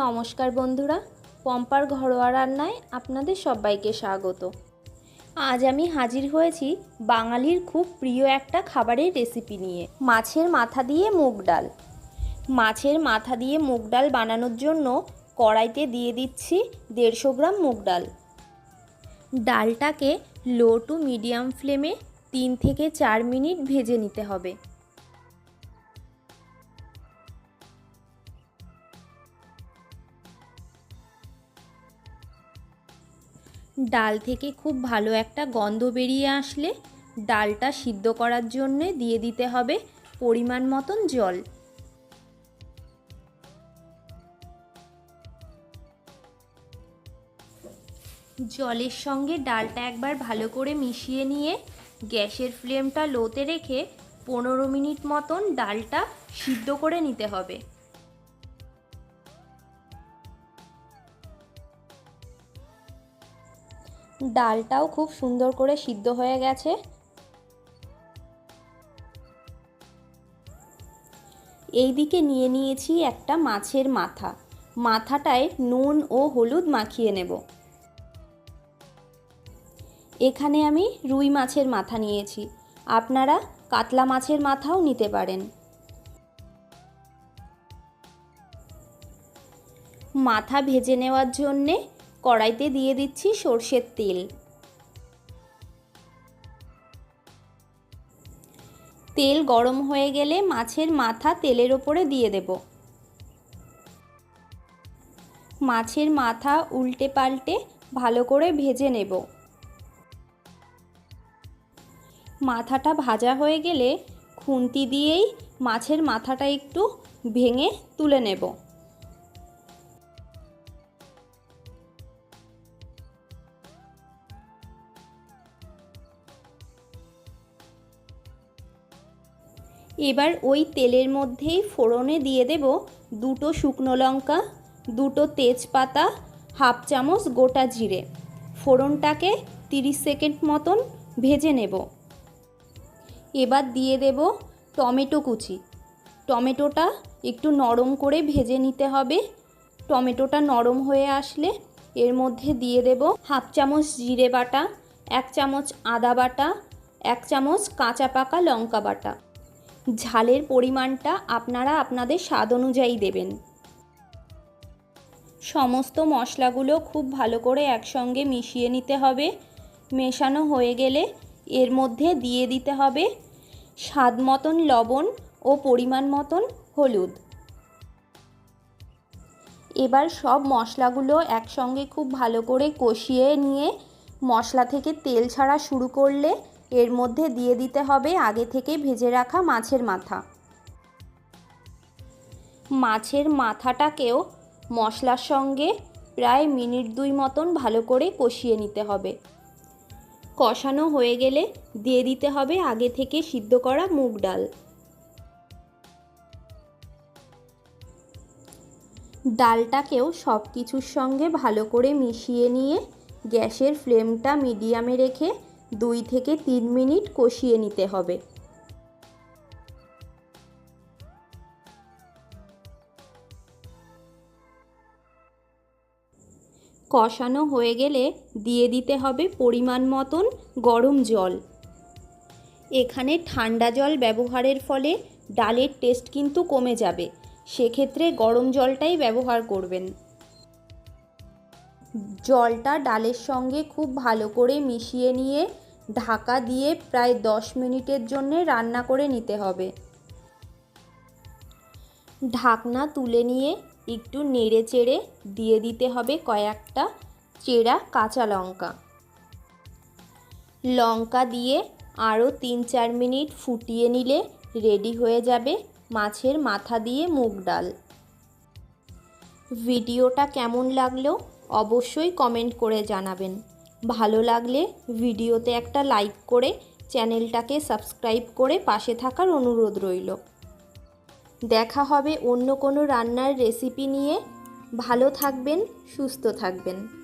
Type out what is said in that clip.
নমস্কার বন্ধুরা, পম্পার ঘরোয়া রান্নায় আপনাদের সবাইকে স্বাগত। আজ আমি হাজির হয়েছি বাঙালির খুব প্রিয় একটা খাবারের রেসিপি নিয়ে, মাছের মাথা দিয়ে মুগ ডাল। মাছের মাথা দিয়ে মুগ ডাল বানানোর জন্য কড়াইতে দিয়ে দিচ্ছি দেড়শো গ্রাম মুগ ডাল। ডালটাকে লো টু মিডিয়াম ফ্লেমে তিন থেকে চার মিনিট ভেজে নিতে হবে। ডাল থেকে খুব ভালো একটা গন্ধ বেরিয়ে আসলে ডালটা সিদ্ধ করার জন্যে দিয়ে দিতে হবে পরিমাণ মতন জল। জলের সঙ্গে ডালটা একবার ভালো করে মিশিয়ে নিয়ে গ্যাসের ফ্লেমটা লোতে রেখে পনেরো মিনিট মতন ডালটা সিদ্ধ করে নিতে হবে। ডালটাও খুব সুন্দর করে সিদ্ধ হয়ে গেছে। এই দিকে নিয়ে নিয়েছি একটা মাছের মাথা। মাথাটায় নুন ও হলুদ মাখিয়ে নেব। এখানে আমি রুই মাছের মাথা নিয়েছি। আপনারা কাতলা মাছের মাথাও নিতে পারেন। মাথা ভেজে নেওয়ার জন্যে কড়াইতে দিয়ে দিচ্ছি সর্ষের তেল। তেল গরম হয়ে গেলে মাছের মাথা তেলের ওপরে দিয়ে দেব। মাছের মাথা উল্টে পাল্টে ভালো করে ভেজে নেব। মাথাটা ভাজা হয়ে গেলে খুন্তি দিয়েই মাছের মাথাটা একটু ভেঙে তুলে নেব। এবার ওই তেলের মধ্যেই ফোড়নে দিয়ে দেব দুটো শুকনো লঙ্কা, দুটো তেজপাতা, হাফ চামচ গোটা জিরে। ফোড়নটাকে 30 সেকেন্ড মতন ভেজে নেব। এবার দিয়ে দেব টমেটো কুচি। টমেটোটা একটু নরম করে ভেজে নিতে হবে। টমেটোটা নরম হয়ে আসলে এর মধ্যে দিয়ে দেব হাফ চামচ জিরে বাটা, এক চামচ আদা বাটা, এক চামচ কাঁচা পাকা লঙ্কা বাটা। ঝালের পরিমাণটা আপনারা আপনাদের স্বাদ অনুযায়ী দেবেন। সমস্ত মশলাগুলো খুব ভালো করে একসঙ্গে মিশিয়ে নিতে হবে। মেশানো হয়ে গেলে এর মধ্যে দিয়ে দিতে হবে স্বাদ মতন লবণ ও পরিমাণ মতন হলুদ। এবার সব মশলাগুলো একসঙ্গে খুব ভালো করে কষিয়ে নিয়ে মশলা থেকে তেল ছাড়া শুরু করলে এর মধ্যে দিয়ে দিতে হবে আগে থেকে ভেজে রাখা মাছের মাথা। মাছের মাথাটাকেও মশলার সঙ্গে প্রায় মিনিট দুই মতন ভালো করে কষিয়ে নিতে হবে। কষানো হয়ে গেলে দিয়ে দিতে হবে আগে থেকে সিদ্ধ করা মুগ ডাল। ডালটাকেও সব কিছুর সঙ্গে ভালো করে মিশিয়ে নিয়ে গ্যাসের ফ্লেমটা মিডিয়ামে রেখে দুই থেকে তিন মিনিট কষিয়ে নিতে হবে। কষানো হয়ে গেলে দিয়ে দিতে হবে পরিমাণ মতন গরম জল। এখানে ঠান্ডা জল ব্যবহারের ফলে ডালের টেস্ট কিন্তু কমে যাবে, সেক্ষেত্রে গরম জলটাই ব্যবহার করবেন। জলটা ডালের সঙ্গে খুব ভালো করে মিশিয়ে নিয়ে ঢাকা দিয়ে প্রায় দশ মিনিটের জন্যে রান্না করে নিতে হবে। ঢাকনা তুলে নিয়ে একটু নেড়ে চেড়ে দিয়ে দিতে হবে কয়েকটা চেরা কাঁচা লঙ্কা। লঙ্কা দিয়ে আরও তিন চার মিনিট ফুটিয়ে নিলে রেডি হয়ে যাবে মাছের মাথা দিয়ে মুগ ডাল। ভিডিওটা কেমন লাগল অবশ্যই কমেন্ট করে জানাবেন। ভালো লাগলে ভিডিওতে একটা লাইক করে চ্যানেলটাকে সাবস্ক্রাইব করে পাশে থাকার অনুরোধ রইল। দেখা হবে অন্য কোনো রান্নার রেসিপি নিয়ে। ভালো থাকবেন, সুস্থ থাকবেন।